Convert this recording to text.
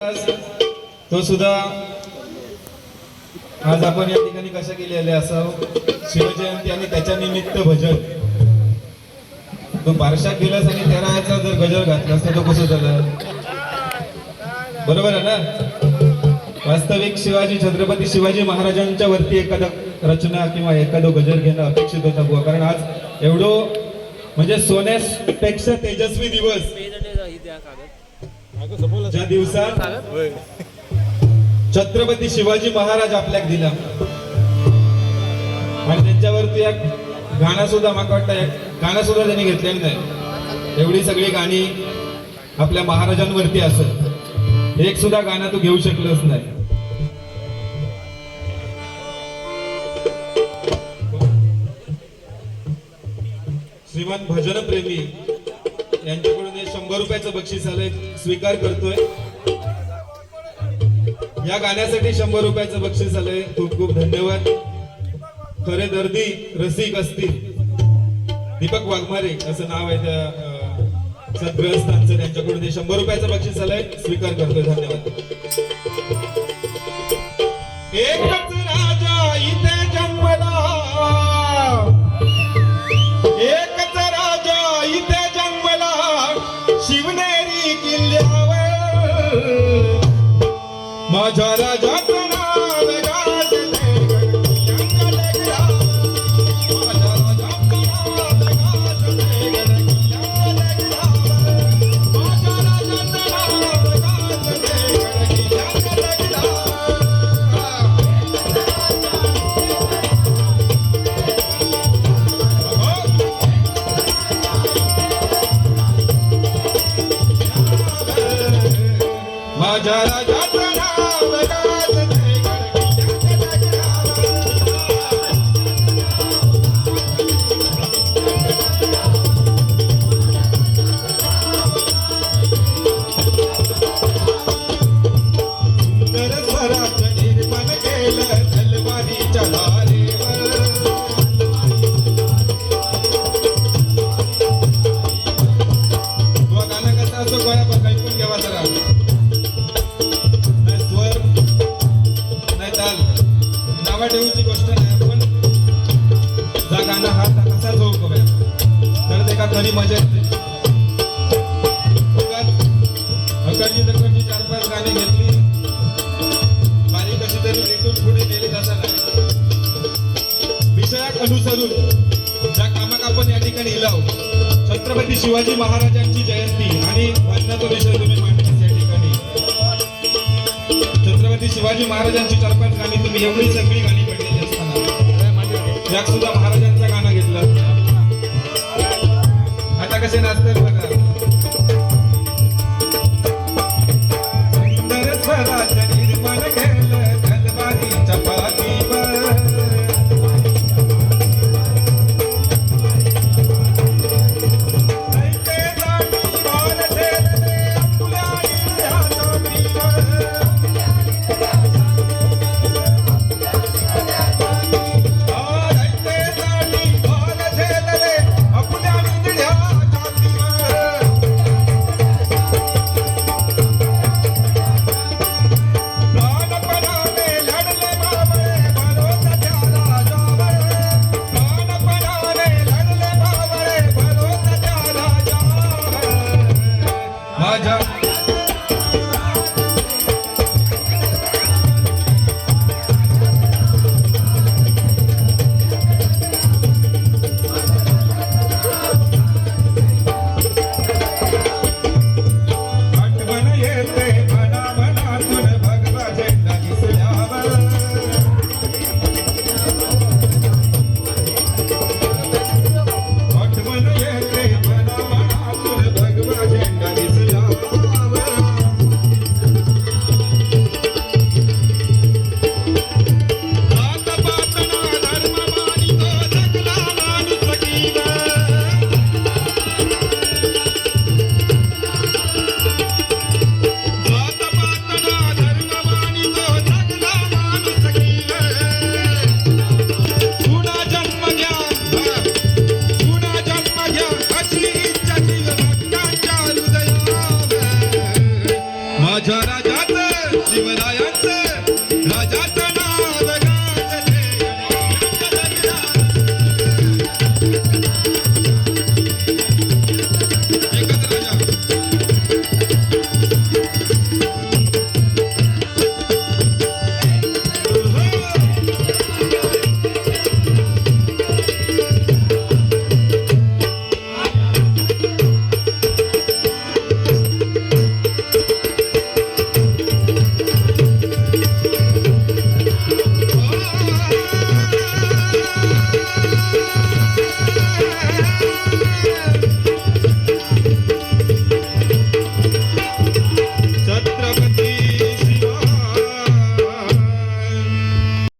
तो सुद्धा आज आपण या ठिकाणी कशा केलेले असं शिवजयंती आणि त्याच्या निमित्त भजन. तो बारशा गेलास आणि तेराचा जर गजर घातलास तर तो कसं झालं? बरोबर आहे ना? वास्तविक शिवाजी छत्रपती शिवाजी महाराजांच्या वरती एखादा रचना किंवा एखादं गजर घेणं अपेक्षित होता बुवा. कारण आज एवढं म्हणजे सोन्यापेक्षा तेजस्वी दिवस. ज्या दिवसात छत्रपती शिवाजी महाराज आपल्याक दिला. आणि त्यांच्यावरती एक गाणं सुद्धा मला वाटतं एक गाणं सुद्धा त्यांनी घेतलेलं नाही. एवढी सगळी गाणी आपल्या महाराजांवरती असत एक सुद्धा गाणं तू घेऊ शकलंच नाही. श्रीमान भजन प्रेमी यांच्याकडून हे शंभर रुपयाचं बक्षीस आलंय. स्वीकार करतोय. या गाण्यासाठी शंभर रुपयाचं बक्षीस आलंय. खूप खूप धन्यवाद. खरे दर्दी रसिक असतील. दीपक वाघमारे असं नाव आहे त्या सद्ग्रहस्थांचं त्यांच्याकडून हे शंभर रुपयाचं बक्षीस आलंय. स्वीकार करतोय. धन्यवाद. माझ्या राजाचं माझ्या राजाचं ताल नावा ठेवूची गोष्ट नाही आपण जा गाणं हा कसा जो करूया तर ते का खरी मजा येते? उगाच अकडची चार पाच गाणी घेतली. बारीक कशी तरी भेटून पुढे गेली तसा नाही विषयाक अनुसरून ज्या कामाक आपण या ठिकाणी लाव छत्रपती शिवाजी महाराजांची जयंती आणि वाचनाचा विषय तुम्ही मांडला. छत्रपती शिवाजी महाराजांची चार गाणी तुम्ही एवढी सगळी गाणी म्हटलेली असताना. यात सुद्धा महाराजांचं गाणं घेतलं. आता कसे नाचतात बघा. Jara